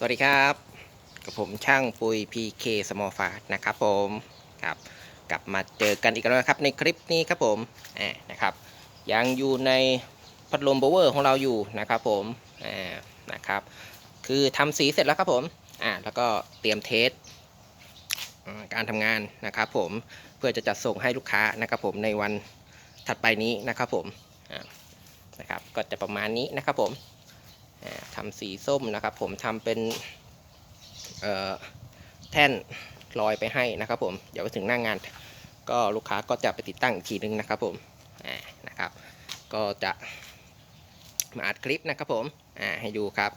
สวัสดีครับกับผมช่างปุย PK Small f a r นะครับผมครับกลับมาเจอกันอีกแล้วครับในคลิปนี้ครับผมอ่านะครับยังอยู่ในพัดลมโบเวอร์ของเราอยู่นะครับผมอ่านะครับคือทำสีเสร็จแล้วครับผมอ่าแล้วก็เตรียมเทสการทำงานนะครับผมเพื่อจะจัดส่งให้ลูกค้านะครับผมในวันถัดไปนี้นะครับผมอ่านะครับก็จะประมาณนี้นะครับผม อ่าทำสีส้มนะครับ ผมทำเป็นแท่นลอยไปให้นะครับผมเดี๋ยวไปถึงหน้างงาน ก็ลูกค้าก็จะไปติดตั้งอีกทีนึงนะครับผมอ่านะครับ ก็จะมาอัดคลิปนะครับผมให้ดูครับ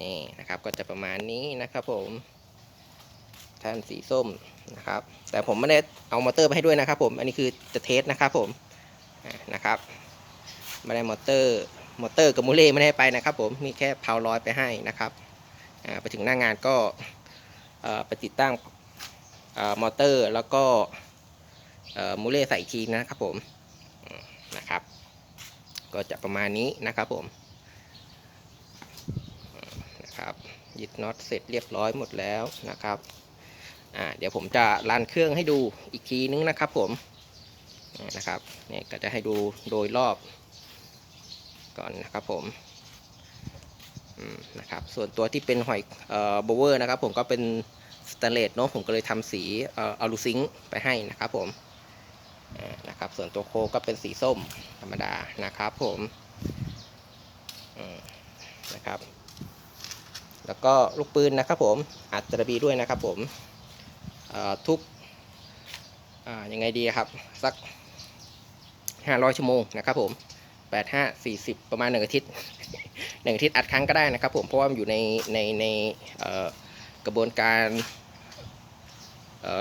นี่นะครับก็จะประมาณนี้นะครับผมแท่นสีส้มนะครับ แต่ผมไม่ได้เอามอเตอร์ไปให้ด้วยนะครับผมอันนี้คือจะเทสนะครับผมนะครับไม่ได้มอเตอร์ มอเตอร์กับมูเล่ไม่ได้ไปนะครับ ผมมีแค่เพาลอยไปให้นะครับไปถึงหน้างานก็ไปติดตั้งอมอเตอร์แล้วก็มูเล่ใส่ทีนะครับผมนะครับ ก็จะประมาณนี้นะครับผมนะครับยึดน็อตเสร็จเรียบร้อยหมดแล้วนะครับเดี๋ยวผมจะรันเครื่องให้ดูอีกทีนึงนะครับผมนะครับเนี่ยก็จะให้ดูโดยรอบ ก่อนนะครับผมนะครับส่วนตัวที่เป็นหอยเอ่อโบเวอร์นะครับผมก็เป็นสแตนเลสเนาะผมก็เลยทำสีเอ่ออลูซิงค์ไปให้นะครับผมนะครับส่วนตัวโคก็เป็นสีส้มธรรมดานะครับผมนะครับ แล้วก็ลูกปืนนะครับผมอัดตระบีด้วยนะครับผมทุกอ่ายังไงดีครับสัก 500 ชั่วโมงนะครับผม แปดห้าสี่สิบประมาณหนึ่งอาทิตย์หนึ่งอาทิตย์อัดครั้งก็ได้นะครับผมเพราะว่ามันอยู่ในในในกระบวนการ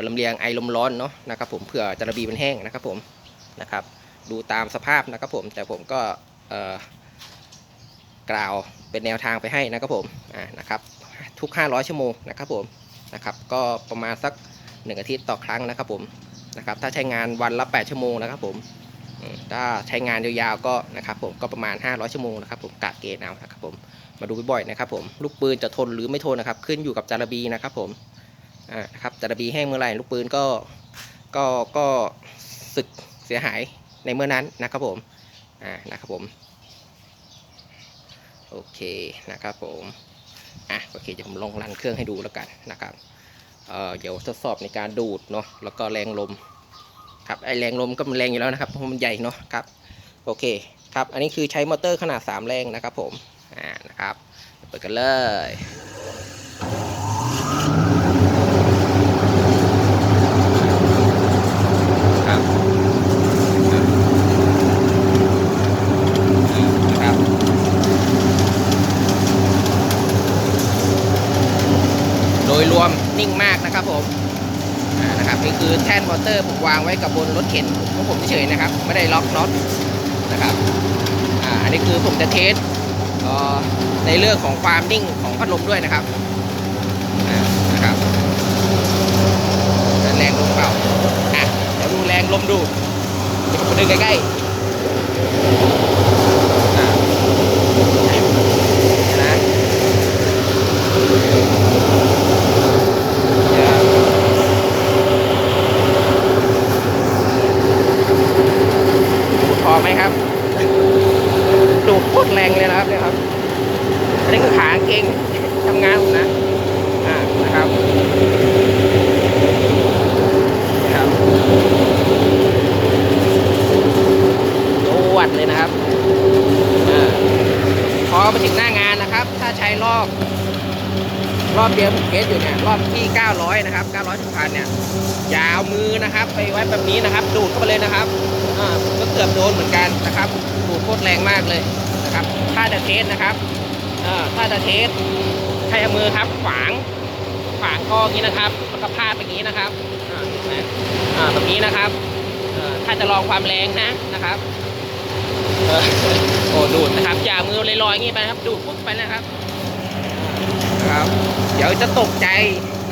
ลำเลียงไอลมร้อนเนาะนะครับผมเผื่อจะระบีมันแห้งนะครับผมนะครับ ดูตามสภาพนะครับผมแต่ผมก็กล่าวเป็นแนวทางไปให้นะครับผมอ่านะครับทุก 500 ชั่วโมงนะครับผมนะครับก็ประมาณสัก 1 อาทิตย์ต่อครั้งนะครับผมนะครับถ้าใช้งานวันละ 8 ชั่วโมงนะครับผม ถ้าใช้งานยาวๆก็นะครับผมก็ประมาณ 500 ชั่วโมงนะครับผมกะเกณฑ์เอานะครับผมมาดูบ่อยๆนะครับผมลูกปืนจะทนหรือไม่ทนนะครับ ขึ้นอยู่กับจารบีนะครับผมอ่านะครับจารบีแห้งเมื่อไหร่ลูกปืนก็ก็ก็สึกเสียหายในเมื่อนั้นนะครับผมอ่านะครับผมโอเคนะครับผมอะโอเคเดี๋ยวผมลองรันเครื่องให้ดูแล้วกันนะครับเอ่อเดี๋ยวทดสอบในการดูดเนาะแล้วก็แรงลม ครับไอแรงลมก็มันแรงอยู่แล้วนะครับเพราะมันใหญ่เนาะครับโอเคครับอันนี้คือใช้มอเตอร์ขนาด 3 แรงนะครับผมอ่านะครับเปิดกันเลยครับนะครับโดยรวมนิ่งมากนะครับี่คือแท่นมอเตอร์ผมวางไว้กับบนรถเข็นของผมเฉยๆนะครับ ไม่ได้ล็อกน็อตนะครับอ่าอันนี้คือผมจะเทสในเรื่องของความนิ่งของพัดลมด้วยนะครับนะครับแรงลมเปล่าอะเดี๋ยวดูแรงลมดูเดี๋ยวผมดึงใกล้ๆนะเดี๋ยว ดูดพอไหมครับ ดูดโคตรแรงเลยนะครับเนี่ยครับ อันนี้คือขากางเกงทำงานผมนะ อ่า นะครับนะครับโดวัดเลยนะครับอ่าพอมาถึงหน้างานนะครับ ถ้าใช้รอบ รอบเดียวผมเทสอยู่เนี่ยรอบที่ 900 นะครับ900ถึงพันเนี่ยยาเอามือนะครับ ไปไว้แบบนี้นะครับ ดูดเข้าไปเลยนะครับอ่าก็เกือบโดนเหมือนกันนะครับดูดโคตรแรงมากเลยนะครับ ถ้าจะเทสนะครับอ่าถ้าจะเทสให้มือครับขวางขวางคออนี้นะครับแล้วก็พาดแบบนี้นะครับอ่าอ่าแบบนี้นะครับเอ่อถ้าจะลองความแรงนะนะครับโอ้ดูดนะครับอย่ามือลอยๆอย่างนี้ไปครับ ดูดปุ๊บไปนะครับ นะครับ เดี๋ยวจะตกใจ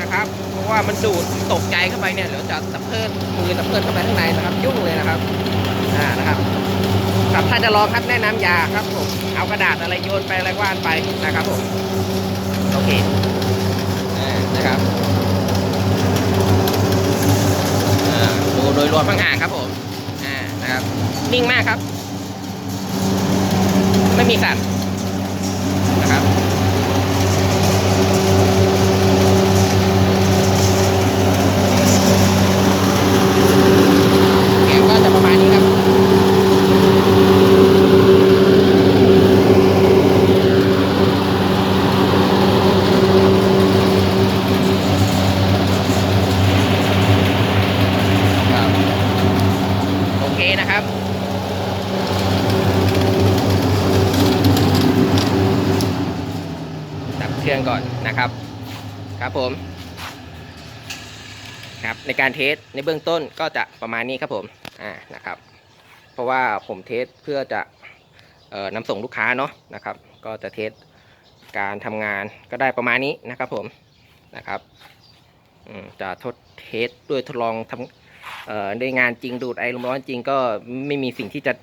นะครับ เพราะว่ามันดูดตกใจเข้าไปเนี่ยเดี๋ยวจะตะเพิดมือตะเพิดเข้าไปข้างในนะครับ ยุ่งเลยนะครับอ่านะครับครับถ้าจะลองครับแนะนำอยาครับผมเอากระดาษอะไรโยนไปอะไรว่านไปนะครับผมโอเคนะครับอ่าดูโดยรวมห่างครับผมอ่านะครับนิ่งมากครับ ไม่มีสั่นนะครับ แกวก็จะประมาณนี้ครับ ครับ โอเคนะครับ ดับเครื่องก่อนนะครับ ครับ ผมครับในการเทสในเบื้องต้นก็จะประมาณนี้ครับผมอ่านะครับ เพราะว่าผมเทสเพื่อจะเอ่อนำส่งลูกค้าเนาะนะครับ ก็จะเทสการทำงานก็ได้ประมาณนี้นะครับผมนะครับจะทดเทสด้วยทดลองทำในงานจริงดูดไอลมร้อนจริงก็ไม่มีสิ่งที่จะ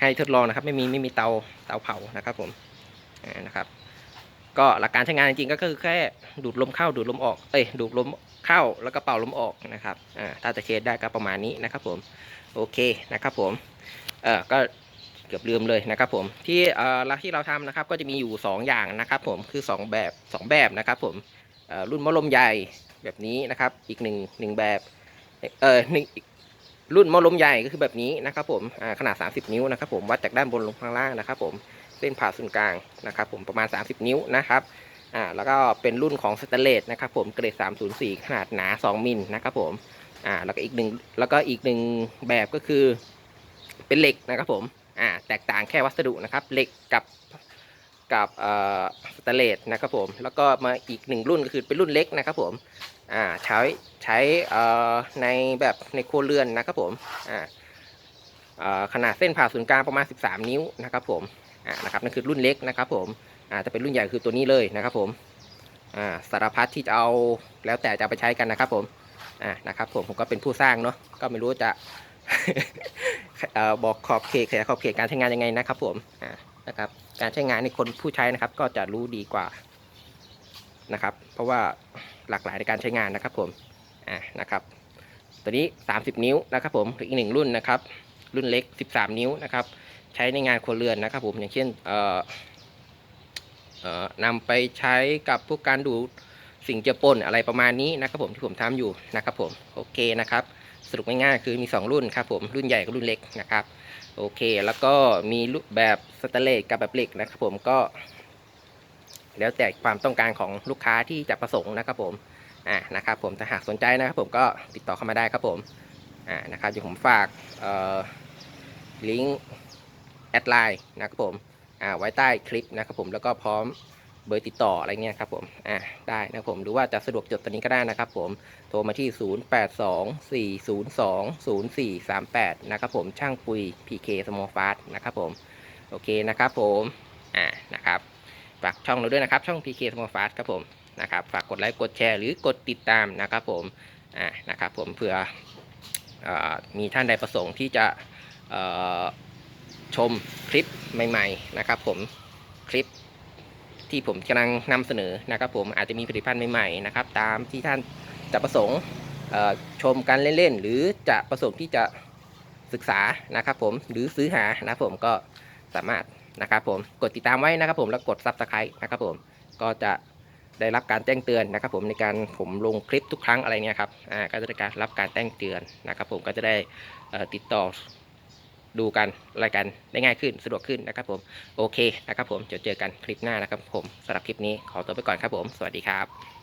ให้ทดลองนะครับ ไม่มีไม่มีเตาเตาเผานะครับผมนะครับ ก็หลักการใช้งานจริงๆก็คือแค่ดูดลมเข้าดูดลมออก เอ้ยดูดลมเข้าแล้วก็เป่าลมออกนะครับอ่าถ้าจะเทสได้ก็ประมาณนี้นะครับผมโอเคนะครับผมเออก็เกือบลืมเลยนะครับผมที่เอ่อเราที่เราทำนะครับก็จะมีอยู่ 2 อย่างนะครับผมคือ 2 แบบ 2 แบบนะครับผมเอ่อรุ่นมอลมใหญ่แบบนี้นะครับอีกหนึ่งหนึ่งแบบเออหนึ่ง รุ่นมอลมใหญ่ก็คือแบบนี้นะครับผมขนาด 30 นิ้วนะครับผมวัดจากด้านบนลงข้างล่างนะครับผมเส้นผ่าศูนย์กลางนะครับผมประมาณ 30 นิ้วนะครับอ่าแล้วก็เป็นรุ่นของสแตนเลสนะครับผมเกรด 304 ขนาดหนา 2 มิลนะครับผมอ่าแล้วก็อีกหนึ่งแล้วก็อีกหนึ่งแบบก็คือเป็นเหล็กนะครับผมอ่าแตกต่างแค่วัสดุนะครับเหล็กกับ กับสแตเลสนะครับผมแล้วก็มาอีกหนึ่งรุ่นก็คือเป็นรุ่นเล็กนะครับผมอ่าใช้ใช้ในแบบในครัวเรือนนะครับผมอ่าขนาดเส้นผ่าศูนย์กลางประมาณ 13 นิ้วนะครับผมอ่านะครับนั่นคือรุ่นเล็กนะครับผมอ่าจะเป็นรุ่นใหญ่คือตัวนี้เลยนะครับผมอ่าสารพัดที่จะเอาแล้วแต่จะไปใช้กันนะครับผมอ่านะครับผมผมก็เป็นผู้สร้างเนาะก็ไม่รู้จะบอกขอบเขตขยายขอบเขตการใช้งานยังไงนะครับผมอ่านะครับ การใช้งานในคนผู้ใช้นะครับ ก็จะรู้ดีกว่านะครับ เพราะว่าหลากหลายในการใช้งานนะครับผมอ่านะครับ ตัวนี้ 30 นิ้วนะครับผมอีกหนึ่งรุ่นนะครับ รุ่นเล็ก 13 นิ้วนะครับ ใช้ในงานครัวเรือนนะครับผมอย่างเช่นเอ่อเอ่อนำไปใช้กับพวกการดูดสิ่งเจือปนอะไรประมาณนี้นะครับผมที่ผมทำอยู่นะครับผมโอเคนะครับ สรุปง่ายๆคือมี 2 รุ่นครับผมรุ่นใหญ่กับรุ่นเล็กนะครับโอเค แล้วก็มีรูปแบบสแตนเลสกับแบบเหล็กนะครับผมก็ แล้วแต่ความต้องการของลูกค้าที่จะประสงค์นะครับผมอ่านะครับผมถ้าหากสนใจนะครับผมก็ติดต่อเข้ามาได้ครับผมอ่านะครับเดี๋ยวผมฝากเอ่อลิงก์แอดไลน์นะครับผมอ่าไว้ใต้คลิปนะครับผมแล้วก็พร้อม เบอร์ติดต่ออะไรเงี้ยครับผมอ่าได้นะครับผมหรือว่าจะสะดวกจดตัวนี้ก็ได้นะครับผมโทรมาที่ 0824020438 นะครับผมช่างปุย PK Small Fast นะครับผมโอเคนะครับผมอ่านะครับฝากช่องเราด้วยนะครับ ช่อง PK Small Fast ครับผมนะครับฝากกดไลค์กดแชร์หรือกดติดตามนะครับผมอ่านะครับผมเผื่ออมีท่านใดประสงค์ที่จะชมคลิปใหม่ ๆ นะครับผมคลิป ที่ผมกำลังนำเสนอนะครับผมอาจจะมีผลิตภัณฑ์ใหม่ๆนะครับตามที่ท่านจะประสงค์ชมกันเล่นๆ หรือจะประสงค์ที่จะศึกษานะครับผมหรือซื้อหานะครับผมก็สามารถนะครับผมกดติดตามไว้นะครับผมแล้วกดซับสไครต์นะครับผมก็จะได้รับการแจ้งเตือนนะครับผมในการผมลงคลิปทุกครั้งอะไรเงี้ยครับอ่าก็จะได้การรับการแจ้งเตือนนะครับผมก็จะได้ติดต่อ ดูกันรายการได้ง่ายขึ้นสะดวกขึ้นนะครับผมโอเคนะครับผมเดี๋ยวเจอกันคลิปหน้านะครับผมสำหรับคลิปนี้ขอตัวไปก่อนครับผม สวัสดีครับ